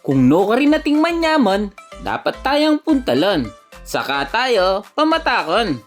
Kung no ka rin nating manyaman, dapat tayong puntalan. Saka tayo pamatakon.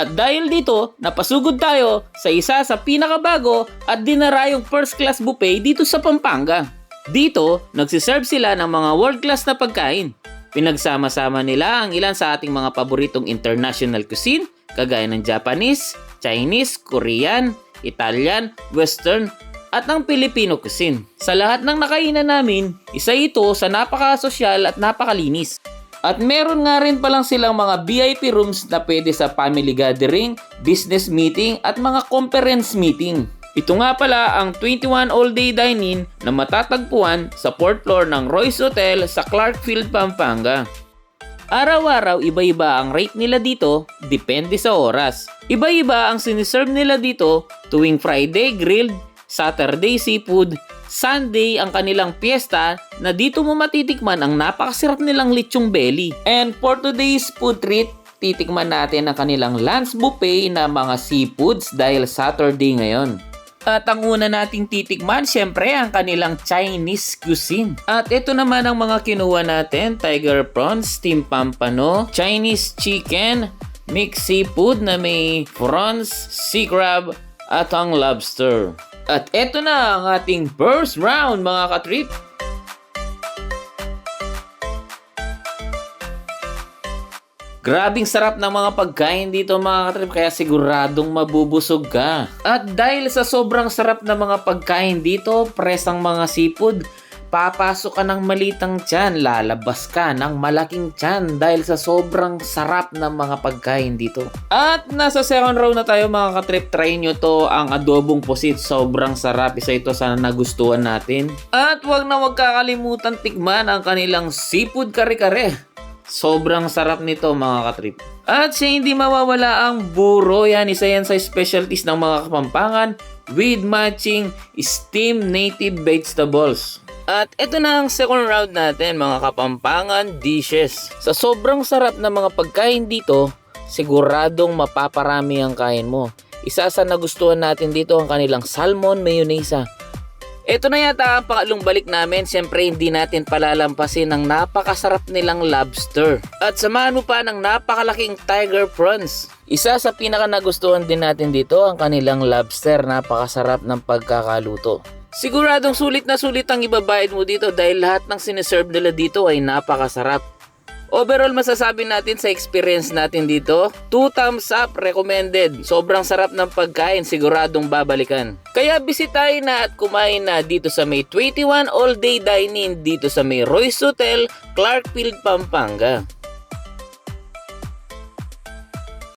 At dahil dito, napasugod tayo sa isa sa pinakabago at dinarayong first class buffet dito sa Pampanga. Dito, nagsiserve sila ng mga world class na pagkain. Pinagsama-sama nila ang ilan sa ating mga paboritong international cuisine kagaya ng Japanese, Chinese, Korean, Italian, Western, at ang Filipino cuisine. Sa lahat ng nakainan namin, isa ito sa napaka-sosyal at napakalinis. At meron nga rin palang silang mga VIP rooms na pwede sa family gathering, business meeting at mga conference meeting. Ito nga pala ang 21 all-day dine-in na matatagpuan sa 4th floor ng Royce Hotel sa Clarkfield, Pampanga. Araw-araw iba-iba ang rate nila dito, depende sa oras. Iba-iba ang siniserve nila dito tuwing Friday grilled, Saturday seafood, Sunday ang kanilang piyesta na dito mo matitikman ang napakasarap nilang lechong belly. And for today's food treat, titikman natin ang kanilang lunch buffet na mga seafoods dahil Saturday ngayon. At ang una nating titikman, syempre, ang kanilang Chinese cuisine. At ito naman ang mga kinuha natin, tiger prawns, steam pampano, Chinese chicken, mixed seafood na may prawns, sea crab, at ang lobster. At ito na ang ating first round mga katrip. Grabing sarap ng mga pagkain dito mga katrip kaya siguradong mabubusog ka. At dahil sa sobrang sarap ng mga pagkain dito, presang mga seafood, papasok ka ng malitang tiyan, lalabas ka ng malaking tiyan dahil sa sobrang sarap ng mga pagkain dito. At nasa second row na tayo mga katrip, try nyo to ang adobong pusit. Sobrang sarap, isa ito sa nagustuhan natin. At wag na wag kakalimutan tikman ang kanilang seafood kare-kare. Sobrang sarap nito mga katrip. At siya hindi mawawala ang buro. Yan, isa yan sa specialties ng mga kapampangan with matching steamed native vegetables. At ito na ang second round natin mga kapampangan dishes. Sa sobrang sarap ng mga pagkain dito, siguradong mapaparami ang kain mo. Isa sa nagustuhan natin dito ang kanilang salmon mayonnaise. Ito na yata ang pangalong balik namin. Siyempre hindi natin palalampasin ang napakasarap nilang lobster. At samahan mo pa ng napakalaking tiger prawns. Isa sa pinaka nagustuhan din natin dito ang kanilang lobster. Napakasarap ng pagkakaluto. Siguradong sulit na sulit ang ibabayad mo dito dahil lahat ng siniserve nila dito ay napakasarap. Overall masasabi natin sa experience natin dito, 2 thumbs up recommended. Sobrang sarap ng pagkain, siguradong babalikan. Kaya bisitahin na at kumain na dito sa may 21 all day dining dito sa may Royce Hotel, Clarkfield, Pampanga.